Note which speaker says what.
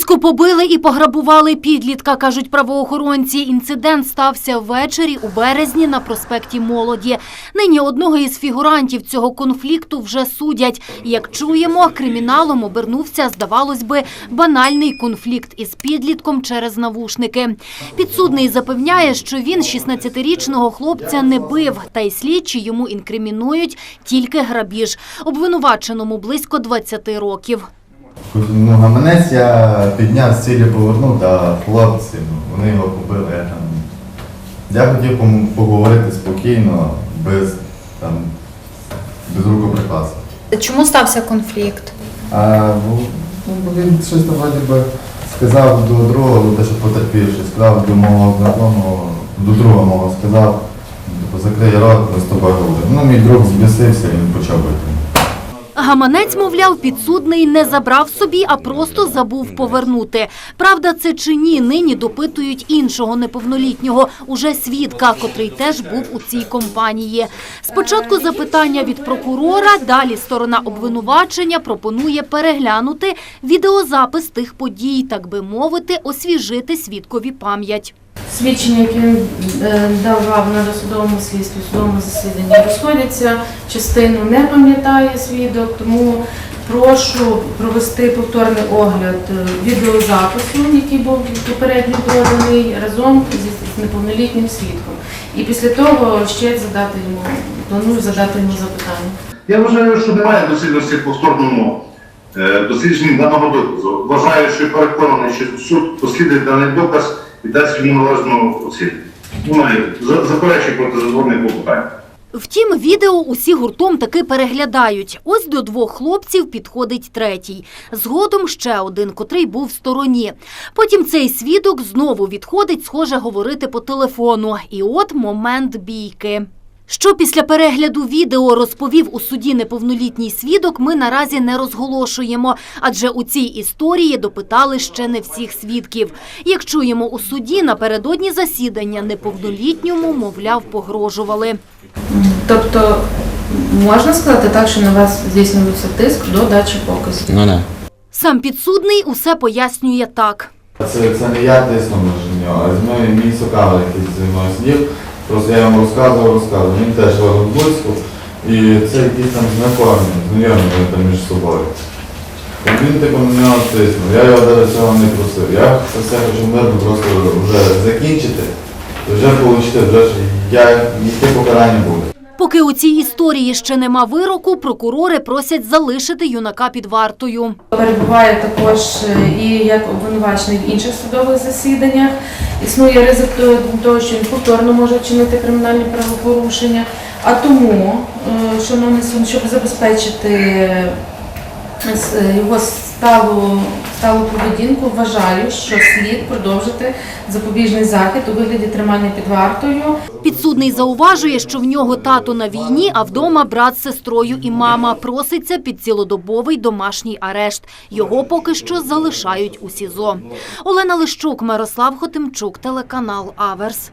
Speaker 1: Луцьку побили і пограбували підлітка, кажуть правоохоронці. Інцидент стався ввечері у березні на проспекті Молоді. Нині одного із фігурантів цього конфлікту вже судять. Як чуємо, криміналом обернувся, здавалось би, банальний конфлікт із підлітком через навушники. Підсудний запевняє, що він 16-річного хлопця не бив, та й слідчі йому інкримінують тільки грабіж. Обвинуваченому близько 20 років.
Speaker 2: Ну, гаманець я підняв з цілі повернув, та хлопці, ну, вони його побили. Я, там, я хотів поговорити спокійно, без, там, без рукоприкладства.
Speaker 3: Чому стався конфлікт?
Speaker 2: А ну, ну, він щось там би сказав до другого, те, що потерпівши, сказав до мого знайомого, до друга мого сказав, закрий рот, ми з тобою говоримо. Ну, мій друг збісився, він почав бити.
Speaker 1: Гаманець, мовляв, підсудний не забрав собі, а просто забув повернути. Правда, це чи ні, нині допитують іншого неповнолітнього, уже свідка, котрий теж був у цій компанії. Спочатку запитання від прокурора, далі сторона обвинувачення пропонує переглянути відеозапис тих подій, так би мовити, освіжити свідкові пам'ять.
Speaker 4: Свідчення, які він е, давав на досудовому слідстві, судовому засіданні, розходяться. Частину не пам'ятає свідок, тому прошу провести повторний огляд е, відеозапису, який був попередньо проданий разом зі неповнолітнім свідком. І після того ще задати йому, планую задати йому запитання.
Speaker 5: Я вважаю, що немає доцільності повторному е, дослідженні даного доказу. Вважаю, що переконаний, що суд дослідить даний доказ і дасть належну оцінку. Думаю, за- заперечую проти задовольних клопотань.
Speaker 1: Втім, відео усі гуртом таки переглядають. Ось до двох хлопців підходить третій. Згодом ще один, котрий був в стороні. Потім цей свідок знову відходить, схоже, говорити по телефону. І от момент бійки. Що після перегляду відео розповів у суді неповнолітній свідок, ми наразі не розголошуємо, адже у цій історії допитали ще не всіх свідків. Як чуємо у суді, напередодні засідання неповнолітньому, мовляв, погрожували.
Speaker 4: Тобто можна сказати так, що на вас здійснювався тиск до дачі показів.
Speaker 6: Ну да.
Speaker 1: Сам підсудний усе пояснює так.
Speaker 2: Це, це не я тиснув на нього, а зі мною мій сокавер, який зі мною сидів. Просто я йому розказував, розказував. Він теж робив близько. І це якісь там знайомі, знайомі там між собою. І він типу на нього тиснув. Я його навіть цього не просив. Я це все хочу мирно просто вже закінчити, вже отримати, вже яке покарання буде.
Speaker 1: Поки у цій історії ще нема вироку, прокурори просять залишити юнака під вартою.
Speaker 4: Перебуває також е, і як обвинувачений в інших судових засіданнях. Існує ризик того, що він повторно може вчинити кримінальні правопорушення. А тому, е, шановний суд, щоб забезпечити е, е, його сталу, сталу поведінку, вважаю, що слід продовжити запобіжний захід у вигляді тримання під вартою.
Speaker 1: Підсудний зауважує, що в нього тато на війні, а вдома брат з сестрою і мама. Проситься під цілодобовий домашній арешт. Його поки що залишають у СІЗО. Олена Лищук, Мирослав Хотимчук, телеканал Аверс.